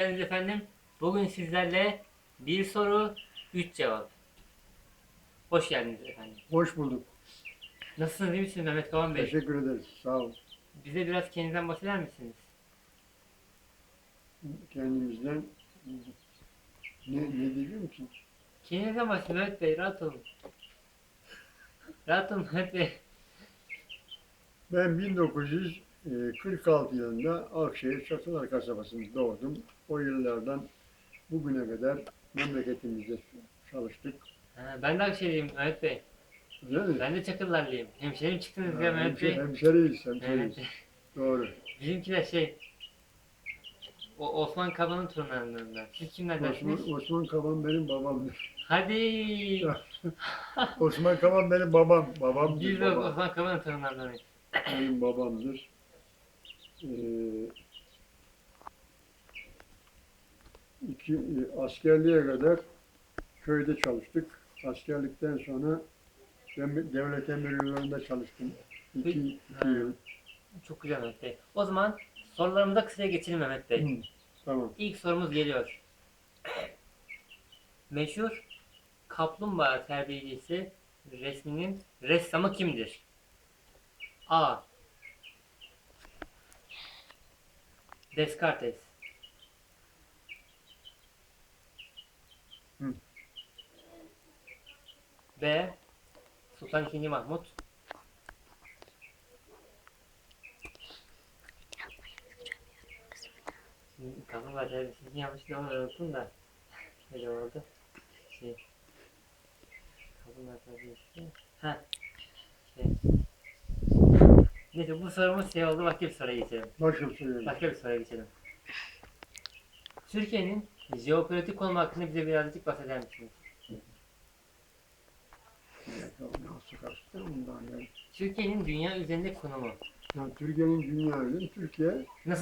geldiniz efendim. Bugün sizlerle bir soru, üç cevap. Hoş geldiniz efendim. Hoş bulduk. Nasılsınız, iyi misiniz Mehmet Kavan Bey? Teşekkür ederiz. Sağ ol. Bize biraz kendinizden bahseder misiniz? Kendimizden ne, ne diyeyim ki? Kendinizden bahsedin Mehmet Bey, rahat olun. Rahat olun Mehmet Bey. Ben 1946 yılında Akşehir Çatılar kasabasında doğdum. O yıllardan bugüne kadar memleketimizde çalıştık. Ha, ben de Akşehirliyim Mehmet Bey. Değil mi? Ben de Çakırlarlıyım. Hemşerim çıktınız ya Mehmet Bey. hemşe- hemşeriyiz, hemşeriyiz. Evet. Doğru. Bizimkiler şey... O Osman Kaba'nın torunlarından. Siz kimlerdensiniz? Osman, Osman Kavan benim babamdır. Hadi! Osman Kavan benim babam. Babamdır. Biz de babam. Osman Kaba'nın torunlarındanız. benim babamdır. Ee, iki, e, askerliğe kadar köyde çalıştık. Askerlikten sonra ben devlet emirliğinde çalıştım. İki, iki yıl. Çok güzel Mehmet Bey. O zaman sorularımıza kısaca geçelim Mehmet Bey. Hı, Tamam. İlk sorumuz geliyor. Meşhur kaplumbağa terbiyecisi resminin ressamı kimdir? A. Descartes. Hı. B. Sultan II. Mahmut. Kaplumbağa terbiyesini yanlış onu unuttum da. Öyle oldu. Şey. Kaplumbağa terbiyesi. Ha. Neyse bu sorumuz şey oldu. Başka bir soruya geçelim. Başka bir soruya geçelim. Türkiye'nin jeopolitik konumu hakkında bize birazcık bahseder misiniz? Türkiye'nin dünya üzerinde konumu. Yani Türkiye'nin dünya üzerinde Türkiye Nasıl